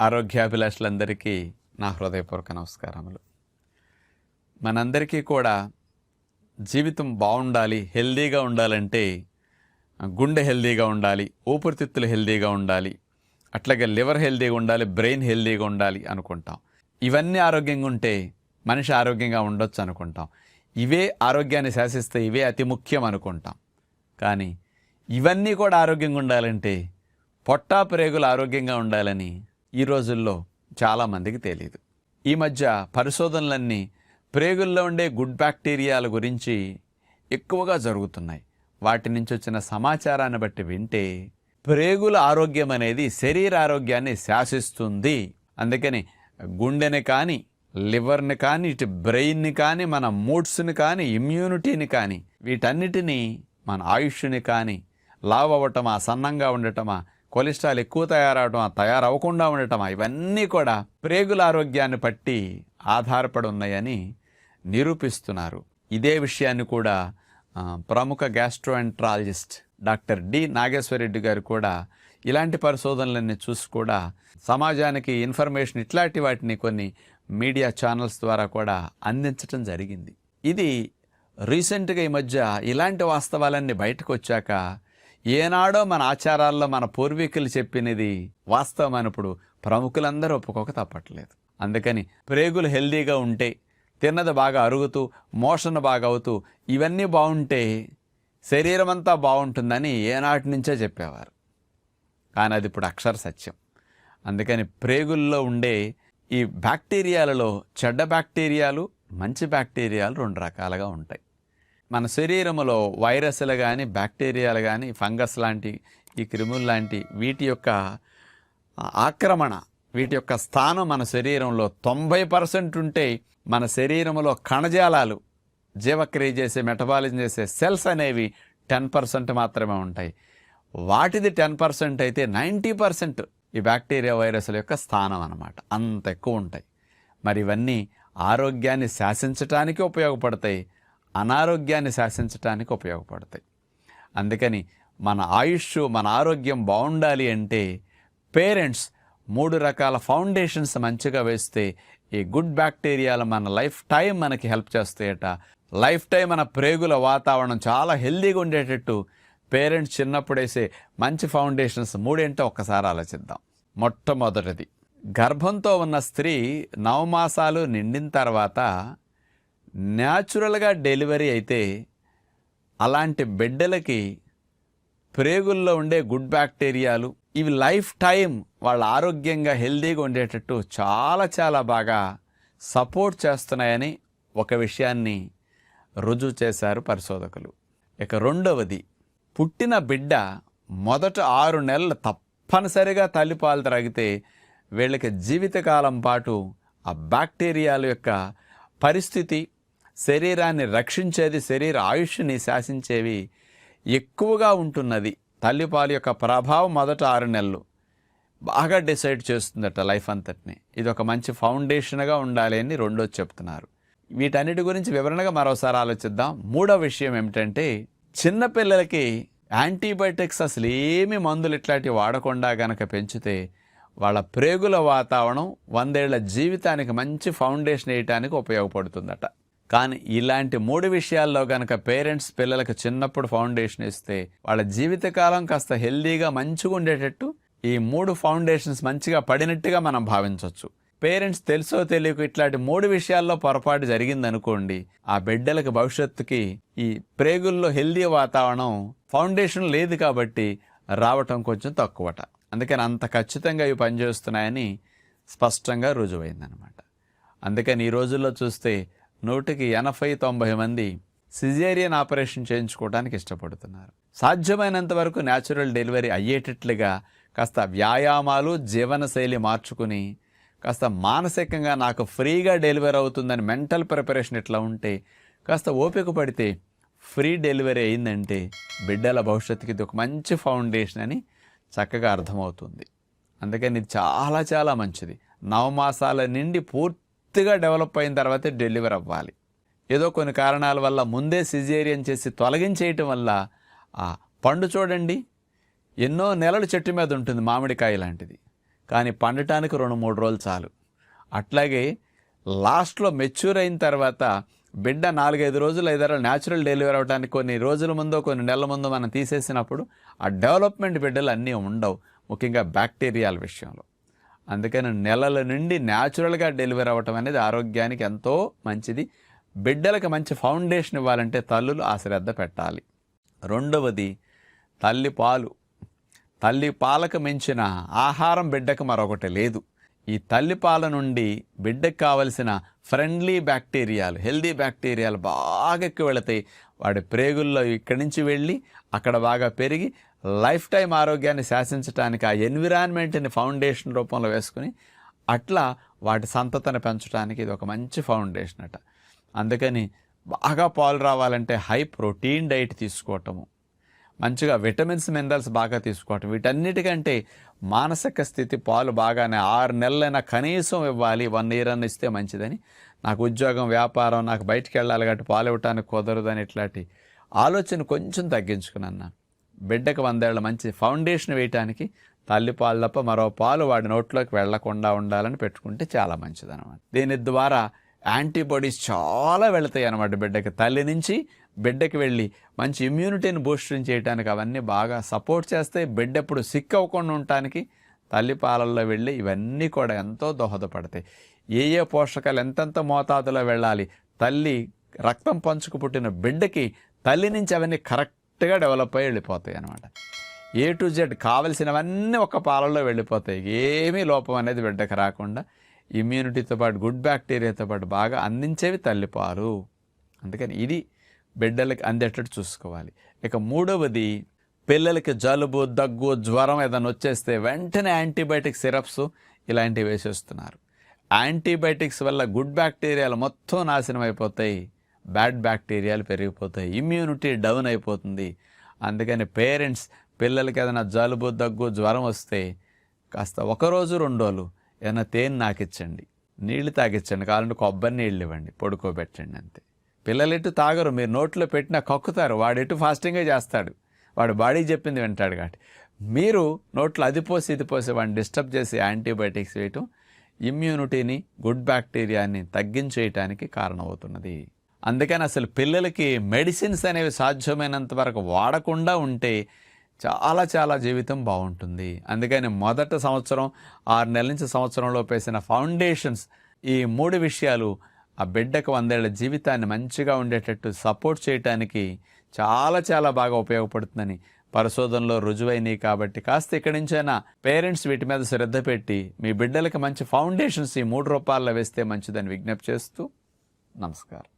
ఆరోగ్యాభిలాషులందరికీ నా హృదయపూర్వక నమస్కారములు. మనందరికీ కూడా జీవితం బాగుండాలి హెల్దీగా ఉండాలంటే గుండె హెల్దీగా ఉండాలి ఊపిరితిత్తులు హెల్దీగా ఉండాలి అట్లాగే లివర్ హెల్దీగా ఉండాలి బ్రెయిన్ హెల్దీగా ఉండాలి అనుకుంటాం. ఇవన్నీ ఆరోగ్యంగా ఉంటే మనిషి ఆరోగ్యంగా ఉండొచ్చు అనుకుంటాం. ఇవే ఆరోగ్యాన్ని శాసిస్తే ఇవే అతి ముఖ్యం అనుకుంటాం. కానీ ఇవన్నీ కూడా ఆరోగ్యంగా ఉండాలంటే పొట్టా ప్రేగులు ఆరోగ్యంగా ఉండాలని ఈ రోజుల్లో చాలామందికి తెలియదు ఈ మధ్య పరిశోధనలన్నీ ప్రేగుల్లో ఉండే గుడ్ బ్యాక్టీరియాల గురించి ఎక్కువగా జరుగుతున్నాయి. వాటి నుంచి వచ్చిన సమాచారాన్ని బట్టి వింటే ప్రేగుల ఆరోగ్యం అనేది శరీర ఆరోగ్యాన్ని శాసిస్తుంది. అందుకని గుండెని కానీ లివర్ని కానీ ఇటు బ్రెయిన్ని కానీ మన మూడ్స్ని కానీ ఇమ్యూనిటీని కానీ వీటన్నిటినీ మన ఆయుష్ని కానీ లావ్ అవ్వటమా సన్నంగా ఉండటమా కొలెస్ట్రాల్ ఎక్కువ తయారవటమా తయారవ్వకుండా ఉండటం ఇవన్నీ కూడా ప్రేగుల ఆరోగ్యాన్ని బట్టి ఆధారపడి ఉన్నాయని నిరూపిస్తున్నారు. ఇదే విషయాన్ని కూడా ప్రముఖ గ్యాస్ట్రోఎంట్రాలజిస్ట్ డాక్టర్ డి నాగేశ్వరరెడ్డి గారు కూడా ఇలాంటి పరిశోధనలన్నీ చూసి కూడా సమాజానికి ఇన్ఫర్మేషన్ ఇట్లాంటి వాటిని కొన్ని మీడియా ఛానల్స్ ద్వారా కూడా అందించటం జరిగింది. ఇది రీసెంట్గా ఈ మధ్య ఇలాంటి వాస్తవాలన్నీ బయటకు వచ్చాక ఏనాడో మన ఆచారాల్లో మన పూర్వీకులు చెప్పినది వాస్తవమైనప్పుడు ప్రముఖులందరూ ఒప్పుకోక తప్పట్లేదు. అందుకని ప్రేగులు హెల్దీగా ఉంటే తిన్నది బాగా అరుగుతూ మోషన్ బాగా అవుతూ ఇవన్నీ బాగుంటే శరీరం అంతా బాగుంటుందని ఏనాటి నుంచే చెప్పేవారు. కానీ అది ఇప్పుడు అక్షర సత్యం. అందుకని ప్రేగుల్లో ఉండే ఈ బ్యాక్టీరియాలలో చెడ్డ బ్యాక్టీరియాలు మంచి బ్యాక్టీరియాలు రెండు రకాలుగా ఉంటాయి. మన శరీరంలో వైరస్లు కానీ బ్యాక్టీరియాలు కానీ ఫంగస్ లాంటి ఈ క్రిములు లాంటి వీటి యొక్క ఆక్రమణ వీటి యొక్క స్థానం మన శరీరంలో తొంభై పర్సెంట్ ఉంటే మన శరీరంలో కణజాలాలు జీవక్రియ చేసే మెటబాలిజం చేసే సెల్స్ అనేవి టెన్ పర్సెంట్ మాత్రమే ఉంటాయి. వాటిది టెన్ పర్సెంట్ అయితే నైంటీ పర్సెంట్ ఈ బ్యాక్టీరియా వైరస్ల యొక్క స్థానం అన్నమాట. అంత ఎక్కువ ఉంటాయి. మరి ఇవన్నీ ఆరోగ్యాన్ని శాసించటానికి ఉపయోగపడతాయి. అనారోగ్యాన్ని శాసించటానికి ఉపయోగపడతాయి. అందుకని మన ఆయుష్ మన ఆరోగ్యం బాగుండాలి అంటే పేరెంట్స్ మూడు రకాల ఫౌండేషన్స్ మంచిగా వేస్తే ఈ గుడ్ బ్యాక్టీరియాలు మన లైఫ్ టైం మనకి హెల్ప్ చేస్తాయట. లైఫ్ టైం మన ప్రేగుల వాతావరణం చాలా హెల్దీగా ఉండేటట్టు పేరెంట్స్ చిన్నప్పుడేసే మంచి ఫౌండేషన్స్ మూడేంటో ఒక్కసారి ఆలోచిద్దాం. మొట్టమొదటిది గర్భంతో ఉన్న స్త్రీ నవమాసాలు నిండిన తర్వాత న్యాచురల్గా డెలివరీ అయితే అలాంటి బిడ్డలకి ప్రేగుల్లో ఉండే గుడ్ బ్యాక్టీరియాలు ఇవి లైఫ్ టైం వాళ్ళ ఆరోగ్యంగా హెల్దీగా ఉండేటట్టు చాలా చాలా బాగా సపోర్ట్ చేస్తున్నాయని ఒక విషయాన్ని రుజువు చేశారు పరిశోధకులు. ఇక రెండవది పుట్టిన బిడ్డ మొదట ఆరు నెలలు తప్పనిసరిగా తల్లిపాలు త్రాగితే వీళ్ళకి జీవితకాలం పాటు ఆ బ్యాక్టీరియాల యొక్క పరిస్థితి శరీరాన్ని రక్షించేది శరీర ఆయుష్ని శాసించేవి ఎక్కువగా ఉంటున్నది. తల్లిపాలు యొక్క ప్రభావం మొదట ఆరు నెలలు. బాగా డిసైడ్ చేస్తుందట లైఫ్ అంతటిని. ఇది ఒక మంచి ఫౌండేషన్గా ఉండాలి అని రెండోది చెప్తున్నారు. వీటన్నిటి గురించి వివరణగా మరోసారి ఆలోచిద్దాం. మూడో విషయం ఏమిటంటే చిన్నపిల్లలకి యాంటీబయాటిక్స్ అసలు ఏమి మందులు ఇట్లాంటివి వాడకుండా గనక పెంచితే వాళ్ళ ప్రేగుల వాతావరణం వందేళ్ళ జీవితానికి మంచి ఫౌండేషన్ వేయటానికి ఉపయోగపడుతుందట. కానీ ఇలాంటి మూడు విషయాల్లో కనుక పేరెంట్స్ పిల్లలకు చిన్నప్పుడు ఫౌండేషన్ ఇస్తే వాళ్ళ జీవితకాలం కాస్త హెల్దీగా మంచిగా ఉండేటట్టు ఈ మూడు ఫౌండేషన్స్ మంచిగా పడినట్టుగా మనం భావించవచ్చు పేరెంట్స్ తెలుసో తెలియక ఇట్లాంటి మూడు విషయాల్లో పొరపాటు జరిగిందనుకోండి ఆ బిడ్డలకు భవిష్యత్తుకి ఈ ప్రేగుల్లో హెల్దీ వాతావరణం ఫౌండేషన్ లేదు కాబట్టి రావటం కొంచెం తక్కువట. అందుకని అంత ఖచ్చితంగా ఇవి పనిచేస్తున్నాయని స్పష్టంగా రుజువైందనమాట. అందుకని ఈ రోజుల్లో చూస్తే నూటికి ఎనభై తొంభై మంది సిజేరియన్ ఆపరేషన్ చేయించుకోవడానికి ఇష్టపడుతున్నారు. సాధ్యమైనంత వరకు న్యాచురల్ డెలివరీ అయ్యేటట్లుగా కాస్త వ్యాయామాలు జీవనశైలి మార్చుకుని కాస్త మానసికంగా నాకు ఫ్రీగా డెలివరీ అవుతుందని మెంటల్ ప్రిపరేషన్ ఇట్లా ఉంటే కాస్త ఓపిక పడితే ఫ్రీ డెలివరీ అయిందంటే బిడ్డల భవిష్యత్తుకి ఇది ఒక మంచి ఫౌండేషన్ అని చక్కగా అర్థమవుతుంది. అందుకని ఇది చాలా చాలా మంచిది. నవమాసాల నుండి పూర్తిగా డెవలప్ అయిన తర్వాతే డెలివరీ అవ్వాలి. ఏదో కొన్ని కారణాల వల్ల ముందే సిజేరియన్ చేసి తొలగించేయటం వల్ల ఆ పండు చూడండి ఎన్నో నెలలు చెట్టు మీద ఉంటుంది మామిడికాయ లాంటిది. కానీ పండటానికి రెండు మూడు రోజులు చాలు. అట్లాగే లాస్ట్లో మెచ్యూర్ అయిన తర్వాత బిడ్డ నాలుగైదు రోజులు ఐదారు న్యాచురల్ డెలివరీ అవడానికి కొన్ని రోజుల ముందో కొన్ని నెలల ముందో మనం తీసేసినప్పుడు ఆ డెవలప్మెంట్ బిడ్డలు అన్నీ ఉండవు ముఖ్యంగా బ్యాక్టీరియాల విషయంలో. అందుకని నెలల నుండి న్యాచురల్గా డెలివరీ అవ్వటం అనేది ఆరోగ్యానికి ఎంతో మంచిది. బిడ్డలకు మంచి ఫౌండేషన్ ఇవ్వాలంటే తల్లులు ఆ శ్రద్ధ పెట్టాలి. రెండవది తల్లి పాలు. తల్లి పాలకు మించిన ఆహారం బిడ్డకు మరొకటి లేదు. ఈ తల్లి పాల నుండి బిడ్డకు కావలసిన ఫ్రెండ్లీ బ్యాక్టీరియాలు హెల్దీ బ్యాక్టీరియాలు బాగా ఎక్కువ వెళతాయి. వాడి ప్రేగుల్లో ఇక్కడి నుంచి వెళ్ళి అక్కడ బాగా పెరిగి లైఫ్ టైం ఆరోగ్యాన్ని శాసించడానికి ఆ ఎన్విరాన్మెంట్ని ఫౌండేషన్ రూపంలో వేసుకుని అట్లా వాటి సంతతను పెంచడానికి ఇది ఒక మంచి ఫౌండేషన్ అట. అందుకని బాగా పాలు రావాలంటే హై ప్రోటీన్ డైట్ తీసుకోవటము. మంచిగా విటమిన్స్ మినరల్స్ బాగా తీసుకోవటం. వీటన్నిటికంటే మానసిక స్థితి పాలు బాగానే ఆరు నెలలైనా కనీసం ఇవ్వాలి. వన్ ఇయర్ అన్న ఇస్తే మంచిదని. నాకు ఉద్యోగం వ్యాపారం నాకు బయటికి వెళ్ళాలి కాబట్టి పాలు ఇవ్వటానికి కుదరదని ఇట్లాంటి ఆలోచన కొంచెం తగ్గించుకున్నాను. బిడ్డకు వందేళ్ళ మంచి ఫౌండేషన్ వేయటానికి తల్లిపాలు తప్ప మరో పాలు వాడి నోట్లోకి వెళ్ళకుండా ఉండాలని పెట్టుకుంటే చాలా మంచిదన్నమాట. దీని ద్వారా యాంటీబాడీస్ చాలా వెళతాయి అనమాట బిడ్డకి. తల్లి నుంచి బిడ్డకి వెళ్ళి మంచి ఇమ్యూనిటీని బూస్టింగ్ చేయడానికి అవన్నీ బాగా సపోర్ట్ చేస్తే బిడ్డ ఎప్పుడు సిక్ అవ్వకుండా ఉండటానికి తల్లి పాలల్లో వెళ్ళి ఇవన్నీ కూడా ఎంతో దోహదపడతాయి. ఏ ఏ పోషకాలు ఎంతెంత మోతాదులో వెళ్ళాలి తల్లి రక్తం పంచుకు పుట్టిన బిడ్డకి తల్లి నుంచి అవన్నీ కరెక్ట్ కరెక్ట్గా డెవలప్ అయ్యి వెళ్ళిపోతాయి అనమాట ఏ టు జెడ్ కావలసినవన్నీ ఒక పాలలో వెళ్ళిపోతాయి. ఏమీ లోపం అనేది బిడ్డకు రాకుండా ఇమ్యూనిటీతో పాటు గుడ్ బ్యాక్టీరియాతో పాటు బాగా అందించేవి తల్లిపాలు. అందుకని ఇది బిడ్డలకు అందేటట్టు చూసుకోవాలి. ఇక మూడవది పిల్లలకి జలుబు దగ్గు జ్వరం ఏదైనా వచ్చేస్తే వెంటనే యాంటీబయాటిక్ సిరప్స్ ఇలాంటివి వేసేస్తున్నారు. యాంటీబయాటిక్స్ వల్ల గుడ్ బ్యాక్టీరియాలు మొత్తం నాశనం అయిపోతాయి. బ్యాడ్ బ్యాక్టీరియాలు పెరిగిపోతాయి. ఇమ్యూనిటీ డౌన్ అయిపోతుంది. అందుకని పేరెంట్స్ పిల్లలకి ఏదైనా జలుబు దగ్గు జ్వరం వస్తే కాస్త ఒకరోజు రెండు రోజులు ఏదైనా తేనె నాకిచ్చండి. నీళ్ళు తాగిచ్చండి కావాలంటే కొబ్బరి నీళ్ళు ఇవ్వండి. పడుకోబెట్టండి అంతే. పిల్లలు ఎటు తాగరు. మీరు నోట్లో పెట్టినా కక్కుతారు. వాడు ఎటు ఫాస్టింగే చేస్తాడు. వాడు బాడీ చెప్పింది వింటాడు కాబట్టి. మీరు నోట్లో అది పోసి ఇది పోసి వాడిని డిస్టర్బ్ చేసి యాంటీబయాటిక్స్ వేయటం ఇమ్యూనిటీని గుడ్ బ్యాక్టీరియాని తగ్గించేయటానికి కారణమవుతున్నది. అందుకని అసలు పిల్లలకి మెడిసిన్స్ అనేవి సాధ్యమైనంత వరకు వాడకుండా ఉంటే చాలా చాలా జీవితం బాగుంటుంది. అందుకని మొదట సంవత్సరం ఆరు నెలల నుంచి సంవత్సరంలో పేసిన ఫౌండేషన్స్ ఈ మూడు విషయాలు ఆ బిడ్డకు వందేళ్ళ జీవితాన్ని మంచిగా ఉండేటట్టు సపోర్ట్ చేయటానికి చాలా చాలా బాగా ఉపయోగపడుతుందని పరిశోధనలో రుజువైనవి కాబట్టి కాస్త ఇక్కడి నుంచైనా పేరెంట్స్ వీటి మీద శ్రద్ధ పెట్టి మీ బిడ్డలకి మంచి ఫౌండేషన్స్ ఈ మూడు రూపాయల్లో వేస్తే మంచిదని విజ్ఞప్తి చేస్తూ నమస్కారం.